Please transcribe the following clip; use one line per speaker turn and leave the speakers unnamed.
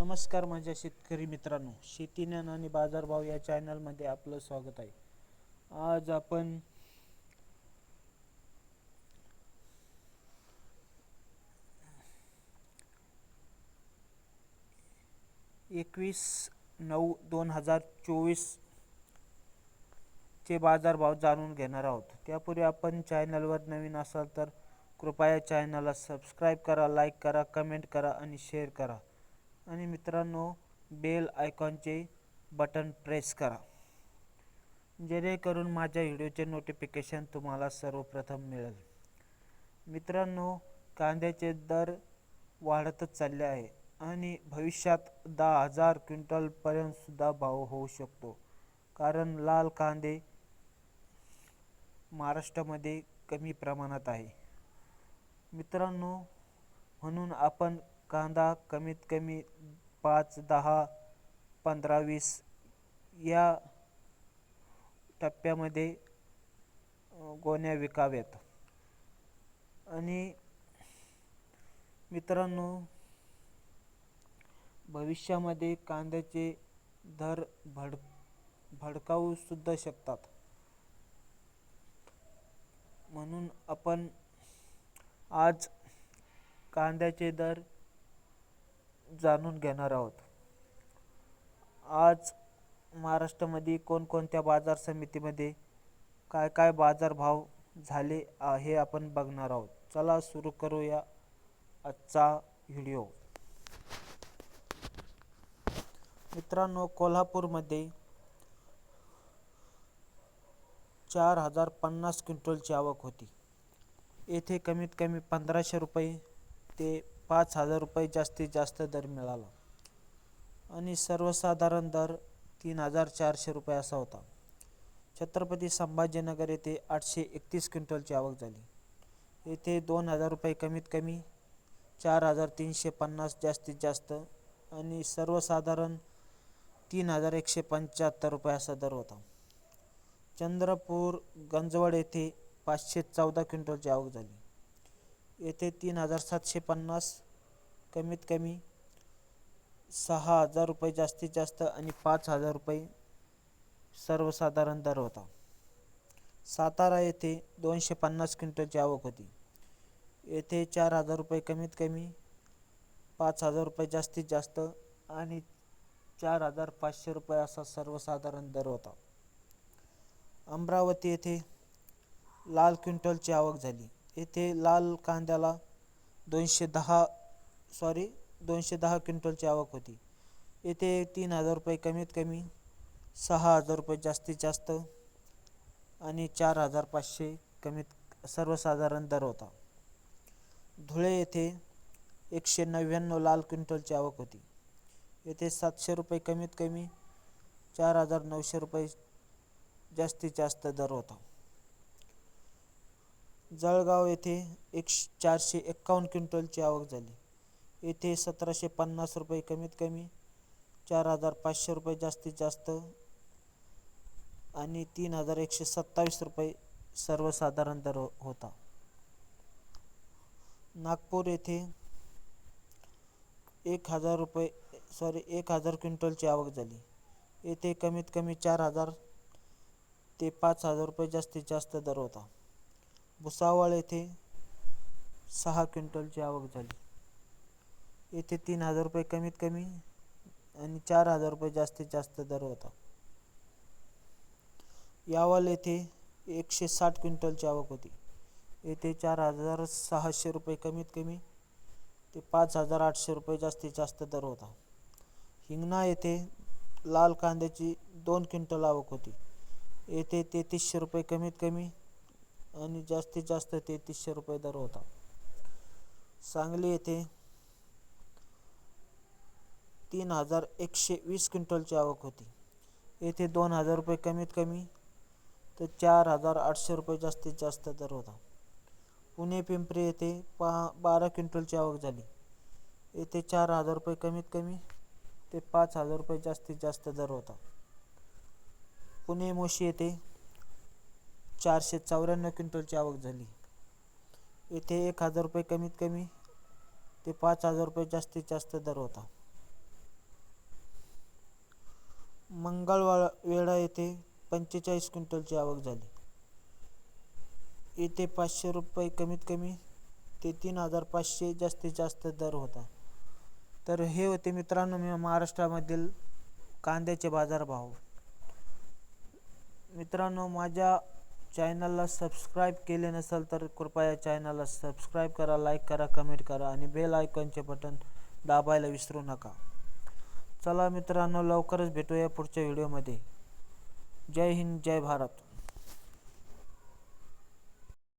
नमस्कार माझ्या शेतकरी मित्रांनो शेती ज्ञान आणि बाजारभाव या चॅनलमध्ये आपलं स्वागत आहे. आज आपण एकवीस नऊ दोन हजार चोवीस चे बाजारभाव जाणून घेणार आहोत. त्यापूर्वी आपण चॅनलवर नवीन असाल तर कृपया चॅनलला सबस्क्राईब करा लाईक करा कमेंट करा आणि शेअर करा. आणि मित्रांनो बेल आयकॉनचे बटन प्रेस करा. जेणेकरून माझ्या व्हिडिओचे नोटिफिकेशन तुम्हाला सर्वप्रथम मिळेल. मित्रांनो कांद्याचे दर वाढतच चालले आहे आणि भविष्यात दहा हजार क्विंटलपर्यंतसुद्धा भाव होऊ शकतो. कारण लाल कांदे महाराष्ट्रामध्ये कमी प्रमाणात आहे. मित्रांनो म्हणून आपण कांदा कमीत कमी पाच दहा पंधरा वीस या टप्प्यामध्ये गोण्या विकाव्यात. आणि मित्रांनो भविष्यामध्ये कांद्याचे दर भड भडकावू सुद्धा शकतात. म्हणून आपण आज कांद्याचे दर जाणून घेणार आहोत. आज महाराष्ट्रामध्ये कोणकोणत्या बाजार समितीमध्ये काय काय बाजारभाव झाले हे आपण बघणार आहोत. चला सुरू करूया आजचा व्हिडिओ. मित्रांनो कोल्हापूरमध्ये चार हजार पन्नास क्विंटलची आवक होती. येथे कमीत कमी पंधराशे रुपये ते पाच हजार रुपये जास्तीत जास्त दर मिळाला. आणि सर्वसाधारण दर तीन हजार चारशे रुपये असा होता. छत्रपती संभाजीनगर येथे आठशे एकतीस क्विंटलची आवक झाली. येथे दोन हजार रुपये कमीत कमी चार हजार तीनशे पन्नास जास्तीत जास्त आणि सर्वसाधारण तीन हजार एकशे पंच्याहत्तर रुपये असा दर होता. चंद्रपूर गंजवड येथे पाचशे चौदा क्विंटलची आवक झाली. येथे तीन हजार सातशे पन्नास कमीत कमी सहा हजार रुपये जास्तीत जास्त आणि पाच हजार रुपये सर्वसाधारण दर होता. सातारा येथे दोनशे पन्नास क्विंटलची आवक होती. येथे चार हजार रुपये कमीत कमी पाच हजार रुपये जास्तीत जास्त आणि चार हजार पाचशे रुपये असा सर्वसाधारण दर होता. अमरावती येथे लाल क्विंटलची आवक झाली. येथे लाल कांद्याला दोनशे दहा सॉरी दोनशे दहा क्विंटलची आवक होती. येथे तीन हजार रुपये कमीत कमी सहा हजार रुपये जास्तीत जास्त आणि चार हजार पाचशे कमीत सर्वसाधारण दर होता. धुळे येथे एकशे नव्याण्णव लाल क्विंटलची आवक होती. येथे सातशे रुपये कमीत कमी चार हजार नऊशे रुपये जास्तीत जास्त दर होता. जळगाव येथे एक चारशे एक्कावन्न क्विंटलची आवक झाली. येथे सतराशे पन्नास रुपये कमीत कमी चार हजार पाचशे रुपये जास्तीत जास्त आणि तीन हजार एकशे सत्तावीस रुपये सर्वसाधारण दर होता. नागपूर येथे एक हजार रुपये सॉरी एक हजार क्विंटलची आवक झाली. येथे कमीत कमी चार हजार ते पाच हजार रुपये जास्तीत जास्त दर होता. भुसावळ येथे सहा क्विंटलची आवक झाली. येथे तीन हजार रुपये कमीत कमी आणि चार हजार रुपये जास्तीत जास्त दर होता. यावाल येथे एकशे साठ क्विंटलची आवक होती. येथे चार हजार सहाशे रुपये कमीत कमी ते पाच हजार आठशे रुपये जास्तीत जास्त दर होता. हिंगणा येथे लाल कांद्याची दोन क्विंटल आवक होती. येथे तेहतीसशे रुपये कमीत कमी आणि जास्तीत जास्त तेहतीसशे रुपये दर होता. सांगली येथे तीन हजार एकशे वीस क्विंटलची आवक होती. येथे दोन हजार रुपये कमीत कमी तर चार हजार आठशे रुपये जास्तीत जास्त दर होता. पुणे पिंपरी येथे पहा बारा क्विंटलची आवक झाली. येथे चार हजार रुपये कमीत कमी ते पाच हजार रुपये जास्तीत जास्त दर होता. पुणे मोशी येथे चारशे चौऱ्याण्णव क्विंटलची आवक झाली. येथे एक हजार रुपये कमीत कमी ते पाच हजार रुपये जास्तीत जास्त दर होता. मंगळवेढा येथे पंचेचाळीस क्विंटलची आवक झाली. येथे पाचशे रुपये कमीत कमी ते तीन हजार पाचशे जास्तीत जास्त दर होता. तर हे होते मित्रांनो मी महाराष्ट्रामधील कांद्याचे बाजारभाव. मित्रांनो माझ्या चॅनलला सबस्क्राईब केले नसेल तर कृपया चॅनलला सबस्क्राईब करा लाईक करा कमेंट करा आणि बेल आयकॉनचे बटन दाबायला विसरू नका. चला मित्रांनो लवकरच भेटूया पुढच्या व्हिडिओमध्ये. जय हिंद जय भारत.